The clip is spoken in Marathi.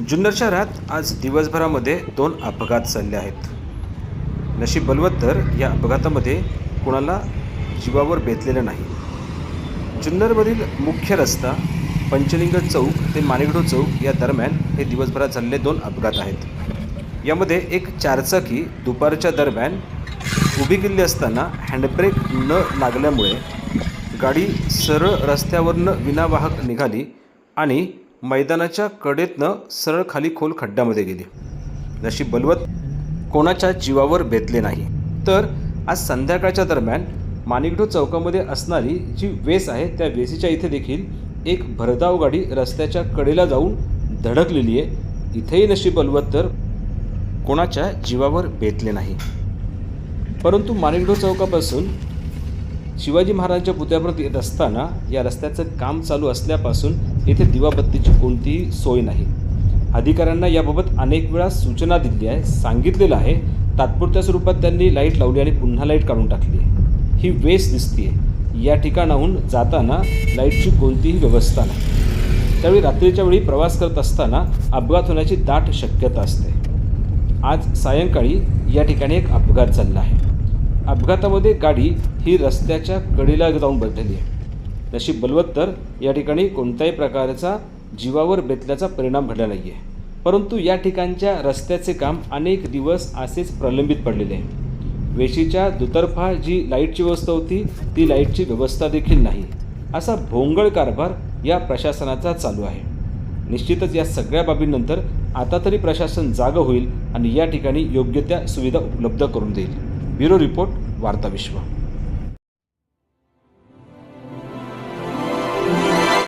जुन्नर शहरात आज दिवसभरामध्ये दोन अपघात झाले आहेत. नशीब बलवत्तर या अपघातामध्ये कोणाला जीवावर बेतलेलं नाही. जुन्नरमधील मुख्य रस्ता पंचलिंग चौक ते मानेगडो चौक या दरम्यान हे दिवसभरात झालेले दोन अपघात आहेत. यामध्ये एक चारचाकी दुपारच्या दरम्यान उभी केली असताना हँडब्रेक न लागल्यामुळे गाडी सरळ रस्त्यावरनं विनावाहक निघाली आणि मैदानाच्या कडेतनं सरळ खाली खोल खड्ड्यामध्ये गेली. नशीब बलवत कोणाच्या जीवावर बेतले नाही. तर आज संध्याकाळच्या दरम्यान माणिकडो चौकामध्ये असणारी जी वेस आहे त्या वेसीच्या इथे देखील एक भरधाव गाडी रस्त्याच्या कडेला जाऊन धडकलेली आहे. इथेही नशीब बलवत तर कोणाच्या जीवावर बेतले नाही. परंतु माणिकडो चौकापासून शिवाजी महाराजांच्या पुतळ्यापर्यंत येत असताना या रस्त्याचं काम चालू असल्यापासून येथे दिवाबत्तीची कोणतीही सोय नाही. अधिकाऱ्यांना याबाबत अनेक वेळा सूचना दिली आहे सांगितलेलं आहे. तात्पुरत्या स्वरूपात त्यांनी लाइट लावली आणि पुन्हा लाइट काढून टाकली आहे. ही वेस दिसतीये. या ठिकाणाहून जाताना लाईटची कोणतीही व्यवस्था नाही. त्यावेळी रात्रीच्या वेळी प्रवास करत असताना अपघात होण्याची दाट शक्यता असते. आज सायंकाळी या ठिकाणी एक अपघात झाला आहे. अपघातामध्ये गाडी ही रस्त्याच्या कडेला जाऊन बसलेली आहे. तशी बलवत्तर या ठिकाणी कोणत्याही प्रकारचा जीवावर बेतल्याचा परिणाम घडला नाही आहे परंतु या ठिकाणच्या रस्त्याचे काम अनेक दिवस असेच प्रलंबित पडलेले आहे. वेशीच्या दुतर्फा जी लाईटची व्यवस्था होती ती लाईटची व्यवस्था देखील नाही. असा भोंगळ कारभार या प्रशासनाचा चालू आहे. निश्चितच या सगळ्या बाबींनंतर आता तरी प्रशासन जागं होईल आणि या ठिकाणी योग्य त्या सुविधा उपलब्ध करून देईल. ब्युरो रिपोर्ट वार्ता विश्व